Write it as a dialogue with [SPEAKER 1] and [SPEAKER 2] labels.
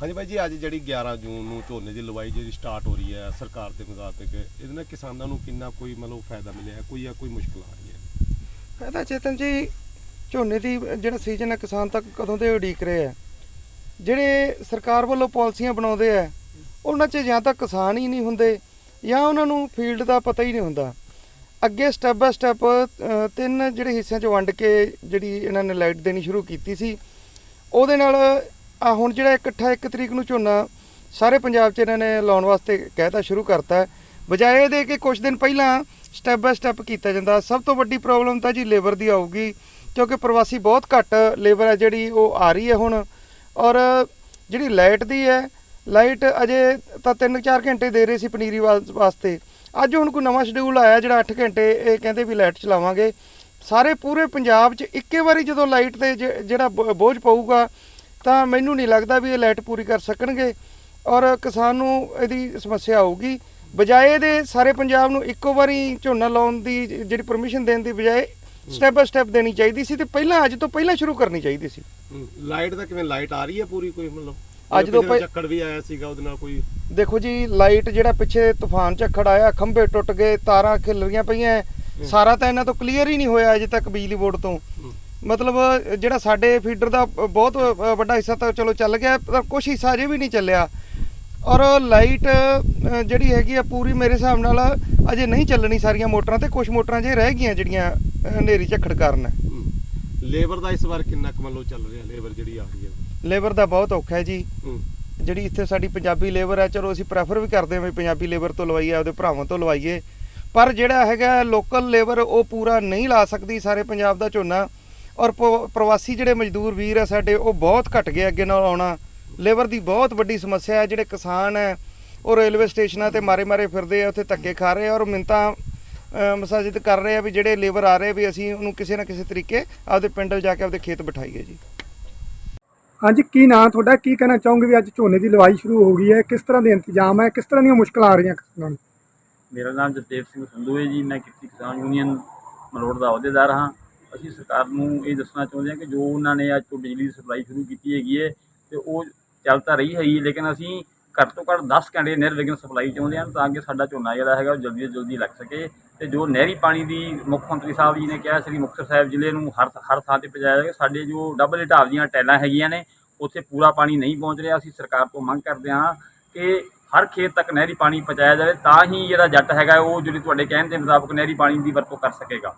[SPEAKER 1] ਹਾਂਜੀ ਬਾਈ ਜੀ, ਅੱਜ ਜਿਹੜੀ 11 ਜੂਨ ਨੂੰ ਝੋਨੇ ਦੀ ਲਵਾਈ ਜਿਹੜੀ ਸਟਾਰਟ ਹੋ ਰਹੀ ਹੈ, ਸਰਕਾਰ ਦੇ ਮੁਤਾਬਿਕ, ਇਹਦੇ ਨਾਲ ਕਿਸਾਨਾਂ ਨੂੰ ਕਿੰਨਾ ਕੋਈ ਮਤਲਬ ਫਾਇਦਾ ਮਿਲਿਆ ਕੋਈ ਜਾਂ ਕੋਈ ਮੁਸ਼ਕਲ ਆ ਰਹੀ ਹੈ?
[SPEAKER 2] ਫਾਇਦਾ ਚੇਤਨ ਜੀ, ਝੋਨੇ ਦੀ ਜਿਹੜਾ ਸੀਜ਼ਨ ਹੈ, ਕਿਸਾਨ ਤੱਕ ਕਦੋਂ ਦੇ ਉਡੀਕ ਰਹੇ ਆ ਜਿਹੜੇ ਸਰਕਾਰ ਵੱਲੋਂ ਪਾਲਿਸੀਆਂ ਬਣਾਉਂਦੇ ਆ ਉਹਨਾਂ 'ਚ ਜਾਂ ਤਾਂ ਕਿਸਾਨ ਹੀ ਨਹੀਂ ਹੁੰਦੇ, ਜਾਂ ਉਹਨਾਂ ਨੂੰ ਫੀਲਡ ਦਾ ਪਤਾ ਹੀ ਨਹੀਂ ਹੁੰਦਾ। ਅੱਗੇ ਸਟੈਪ ਬਾਏ ਸਟੈਪ ਤਿੰਨ ਜਿਹੜੇ ਹਿੱਸਿਆਂ 'ਚ ਵੰਡ ਕੇ ਜਿਹੜੀ ਇਹਨਾਂ ਨੇ ਲਾਈਟ ਦੇਣੀ ਸ਼ੁਰੂ ਕੀਤੀ ਸੀ, ਉਹਦੇ ਨਾਲ ਆ ਹੁਣ ਜਿਹੜਾ ਇਕੱਠਾ 1 ਤਰੀਕ ਨੂੰ ਝੋਨਾ ਸਾਰੇ ਪੰਜਾਬ 'ਚ ਇਹਨਾਂ ਨੇ ਲਾਉਣ ਵਾਸਤੇ ਕਹਿਤਾ ਸ਼ੁਰੂ ਕਰਤਾ ਬਜਾਏ ਇਹਦੇ ਕਿ ਕੁਝ ਦਿਨ ਪਹਿਲਾਂ ਸਟੈਪ ਬਾਏ ਸਟੈਪ ਕੀਤਾ ਜਾਂਦਾ। ਸਭ ਤੋਂ ਵੱਡੀ ਪ੍ਰੋਬਲਮ ਤਾਂ ਜੀ ਲੇਬਰ ਦੀ ਆਊਗੀ, ਕਿਉਂਕਿ ਪ੍ਰਵਾਸੀ ਬਹੁਤ ਘੱਟ ਲੇਬਰ ਹੈ ਜਿਹੜੀ ਉਹ ਆ ਰਹੀ ਹੈ ਹੁਣ। ਔਰ ਜਿਹੜੀ ਲਾਈਟ ਦੀ ਹੈ ਲਾਈਟ ਅਜੇ ਤਾਂ 3-4 ਘੰਟੇ ਦੇ ਰਹੇ ਸੀ ਪਨੀਰੀ ਵਾਸ- ਵਾਸਤੇ। ਅੱਜ ਹੁਣ ਕੋਈ ਨਵਾਂ ਸ਼ਡਿਊਲ ਆਇਆ ਜਿਹੜਾ 8 ਘੰਟੇ, ਇਹ ਕਹਿੰਦੇ ਵੀ ਲਾਈਟ ਚਲਾਵਾਂਗੇ। ਸਾਰੇ ਪੂਰੇ ਪੰਜਾਬ 'ਚ ਇੱਕੇ ਵਾਰੀ ਜਦੋਂ ਲਾਈਟ ਤੇ ਜਿਹੜਾ ਬ- ਬੋਝ ਪਊਗਾ ਤਾਂ ਮੈਨੂੰ ਨਹੀਂ ਲੱਗਦਾ ਵੀ ਇਹ ਲਾਈਟ ਪੂਰੀ ਕਰ ਸਕਣਗੇ ਔਰ ਕਿਸਾਨ ਨੂੰ ਇਹਦੀ ਸਮੱਸਿਆ ਆਊਗੀ। ਬਜਾਏ ਇਹਦੇ ਸਾਰੇ ਪੰਜਾਬ ਨੂੰ ਇੱਕੋ ਵਾਰੀ ਝੋਨਾ ਲਾਉਣ ਦੀ ਜਿਹੜੀ ਪਰਮਿਸ਼ਨ ਦੇਣ ਦੀ ਬਜਾਏ ਸਟੈਪ ਬਾਏ ਸਟੈਪ ਦੇਣੀ ਚਾਹੀਦੀ ਸੀ ਤੇ ਪਹਿਲਾਂ ਅੱਜ ਤੋਂ ਪਹਿਲਾਂ ਸ਼ੁਰੂ ਕਰਨੀ ਚਾਹੀਦੀ ਸੀ।
[SPEAKER 1] ਲਾਈਟ ਦਾ ਕਿਵੇਂ ਲਾਈਟ ਆ ਰਹੀ ਹੈ ਪੂਰੀ ਕੋਈ ਮਤਲਬ?
[SPEAKER 2] ਅੱਜ ਤੋਂ ਪਹਿ-
[SPEAKER 1] ਚੱਕੜ ਵੀ ਆਇਆ ਸੀਗਾ ਉਹਦੇ ਨਾਲ ਕੋਈ?
[SPEAKER 2] ਦੇਖੋ ਜੀ ਲਾਈਟ ਜਿਹੜਾ ਪਿੱਛੇ ਤੂਫਾਨ ਝੱਖੜ ਆਇਆ ਖੰਭੇ ਟੁੱਟ ਗਏ ਤਾਰਾਂ ਖਿਲਰੀਆਂ ਪਈਆਂ ਸਾਰਾ ਤਾਂ ਇਹਨਾਂ ਤੋਂ ਕਲੀਅਰ ਹੀ ਨਹੀਂ ਹੋਇਆ ਅਜੇ ਤੱਕ ਬਿਜਲੀ ਬੋਰਡ ਤੋਂ। ਮਤਲਬ ਜਿਹੜਾ ਸਾਡੇ ਫੀਡਰ ਦਾ ਬਹੁਤ ਵੱਡਾ ਹਿੱਸਾ ਤਾਂ ਚਲੋ ਚੱਲ ਗਿਆ ਪਰ ਕੁਝ ਹਿੱਸਾ ਅਜੇ ਵੀ ਨਹੀਂ ਚੱਲਿਆ। ਔਰ ਲਾਈਟ ਜਿਹੜੀ ਹੈਗੀ ਆ ਪੂਰੀ ਮੇਰੇ ਹਿਸਾਬ ਨਾਲ ਅਜੇ ਨਹੀਂ ਚੱਲਣੀ ਸਾਰੀਆਂ ਮੋਟਰਾਂ ਤੇ ਕੁਝ ਮੋਟਰਾਂ ਜੇ ਰਹਿ ਗਈਆਂ ਜਿਹੜੀਆਂ ਹਨੇਰੀ ਝੱਖੜ ਕਾਰਨ।
[SPEAKER 1] ਲੇਬਰ ਦਾ ਇਸ ਵਾਰ ਕਿੰਨਾ ਕੁ ਮਤਲਬ ਚੱਲ ਰਿਹਾ ਲੇਬਰ ਜਿਹੜੀ ਆ ਰਹੀ ਹੈ?
[SPEAKER 2] ਲੇਬਰ ਦਾ ਬਹੁਤ ਔਖਾ ਹੈ ਜੀ। ਜਿਹੜੀ ਇੱਥੇ ਸਾਡੀ ਪੰਜਾਬੀ ਲੇਬਰ ਹੈ ਚਲੋ ਅਸੀਂ ਪ੍ਰੈਫਰ ਵੀ ਕਰਦੇ ਹਾਂ ਵੀ ਪੰਜਾਬੀ ਲੇਬਰ ਤੋਂ ਲਵਾਈਏ ਆਪਦੇ ਭਰਾਵਾਂ ਤੋਂ ਲਵਾਈਏ। ਪਰ ਜਿਹੜਾ ਹੈਗਾ ਲੋਕਲ ਲੇਬਰ ਉਹ ਪੂਰਾ ਨਹੀਂ ਲਾ ਸਕਦੀ ਸਾਰੇ ਪੰਜਾਬ ਦਾ ਝੋਨਾ। ਔਰ ਪ- ਪ੍ਰਵਾਸੀ ਜਿਹੜੇ ਮਜ਼ਦੂਰ ਵੀਰ ਆ ਸਾਡੇ ਉਹ ਬਹੁਤ ਘਟ ਗਏ ਅੱਗੇ ਨਾਲ ਆਉਣਾ। ਲੇਬਰ ਦੀ ਬਹੁਤ ਵੱਡੀ ਸਮੱਸਿਆ ਹੈ ਜਿਹੜੇ ਕਿਸਾਨ ਹੈ ਉਹ ਰੇਲਵੇ ਸਟੇਸ਼ਨਾਂ ਤੇ ਮਾਰੇ ਮਾਰੇ ਫਿਰਦੇ ਆ ਉੱਥੇ ਧੱਕੇ ਖਾ ਰਹੇ ਆ ਔਰ ਮਿੰਤਾ ਮਸਾਜਿਦ ਕਰ ਰਹੇ ਆ ਵੀ ਜਿਹੜੇ ਲੇਬਰ ਆ ਰਹੇ ਵੀ ਅਸੀਂ ਉਹਨੂੰ ਕਿਸੇ ਨਾ ਕਿਸੇ ਤਰੀਕੇ ਆਪਦੇ ਪਿੰਡ ਜਾ ਕੇ ਆਪਦੇ ਖੇਤ ਬਿਠਾਈਏ ਜੀ।
[SPEAKER 3] ਹਾਂਜੀ ਕੀ ਨਾਂ ਤੁਹਾਡਾ? ਕੀ ਕਹਿਣਾ ਚਾਹੋਗੇ ਵੀ ਅੱਜ ਝੋਨੇ ਦੀ ਲਵਾਈ ਸ਼ੁਰੂ ਹੋ ਗਈ ਹੈ? ਕਿਸ ਤਰ੍ਹਾਂ ਦੇ ਇੰਤਜ਼ਾਮ ਹੈ? ਕਿਸ ਤਰ੍ਹਾਂ ਦੀਆਂ ਮੁਸ਼ਕਲਾਂ ਆ ਰਹੀਆਂ ਕਿਸਾਨਾਂ ਨੂੰ?
[SPEAKER 4] ਮੇਰਾ ਨਾਮ ਜਸਦੇਵ ਸਿੰਘ ਸੰਧੂ ਹੈ ਜੀ। ਮੈਂ ਕਿਰਤੀ ਕਿਸਾਨ ਯੂਨੀਅਨ ਮਲੋਟ ਦਾ ਅਹੁਦੇਦਾਰ ਹਾਂ। ਅਸੀਂ ਸਰਕਾਰ ਨੂੰ ਇਹ ਦੱਸਣਾ ਚਾਹੁੰਦੇ ਹਾਂ ਕਿ ਜੋ ਉਹਨਾਂ ਨੇ ਅੱਜ ਤੋਂ ਬਿਜਲੀ ਦੀ ਸਪਲਾਈ ਸ਼ੁਰੂ ਕੀਤੀ ਹੈਗੀ ਹੈ ਤੇ ਉਹ ਚੱਲ ਤਾਂ ਰਹੀ ਹੈਗੀ ਲੇਕਿਨ ਅਸੀਂ ਘੱਟ ਤੋਂ ਘੱਟ 10 ਘੰਟੇ ਨਹਿਰ ਨਿਰਵਿਘਨ ਸਪਲਾਈ ਚਾਹੁੰਦੇ ਹਾਂ ਤਾਂ ਕਿ ਸਾਡਾ ਝੋਨਾ ਜਿਹੜਾ ਹੈਗਾ ਉਹ ਜਲਦੀ ਤੋਂ ਜਲਦੀ ਲੱਗ ਸਕੇ ਤੇ ਜੋ ਨਹਿਰੀ ਪਾਣੀ ਦੀ ਮੁੱਖ ਮੰਤਰੀ ਸਾਹਿਬ ਜੀ ਨੇ ਕਿਹਾ ਸ੍ਰੀ ਮੁਕਤਸਰ ਸਾਹਿਬ ਜ਼ਿਲ੍ਹੇ ਨੂੰ ਹਰ ਹਰ ਥਾਂ ਤੇ ਪਹੁੰਚਾਇਆ ਜਾਵੇ। ਸਾਡੇ ਜੋ ਡਬਲ ਢਾਬ ਦੀਆਂ ਟੈਲਾਂ ਹੈਗੀਆਂ ਨੇ, ਉੱਥੇ ਪੂਰਾ ਪਾਣੀ ਨਹੀਂ ਪਹੁੰਚ ਰਿਹਾ। ਅਸੀਂ ਸਰਕਾਰ ਤੋਂ ਮੰਗ ਕਰਦੇ ਹਾਂ ਕਿ ਹਰ ਖੇਤ ਤੱਕ ਨਹਿਰੀ ਪਾਣੀ ਪਹੁੰਚਾਇਆ ਜਾਵੇ ਤਾਂ ਹੀ ਜਿਹੜਾ ਜੱਟ ਹੈਗਾ ਉਹ ਜਿਹੜੀ ਤੁਹਾਡੇ ਕਹਿਣ ਦੇ ਮੁਤਾਬਕ ਨਹਿਰੀ ਪਾਣੀ ਦੀ ਵਰਤੋਂ ਕਰ ਸਕੇਗਾ।